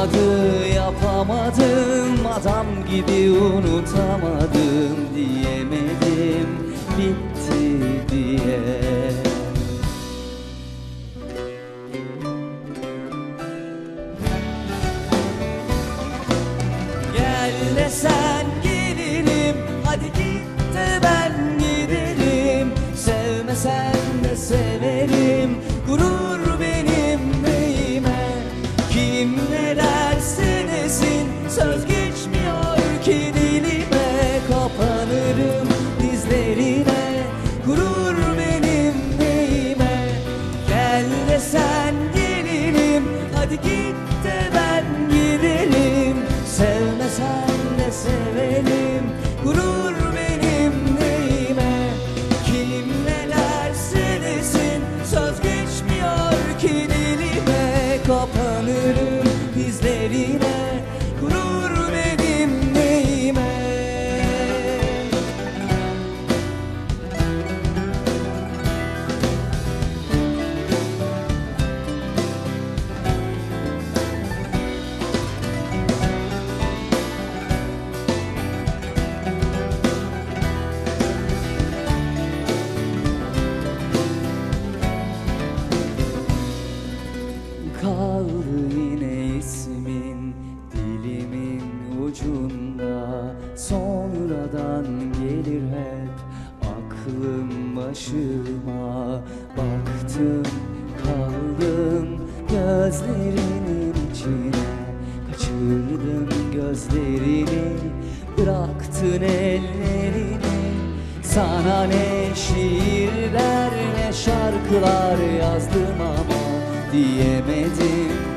Olmadı yapamadım. Adam gibi unutamadım diyemedim bitti diye. Gel desen Sonradan gelir hep aklım başıma. Baktım kaldım gözlerinin içine. Kaçırdın gözlerini bıraktın ellerini. Sana ne şiirler ne şarkılar yazdım ama diyemedim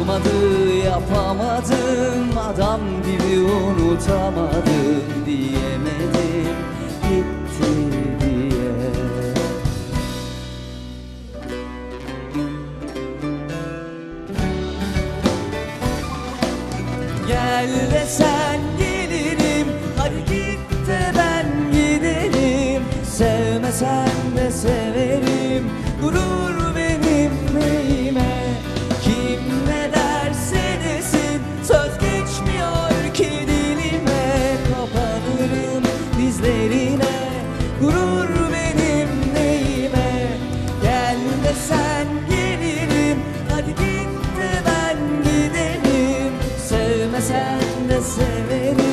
olmadı yapamadım. Adam gibi unutamadım diyemedim. Gitti diye. Gel desen ver.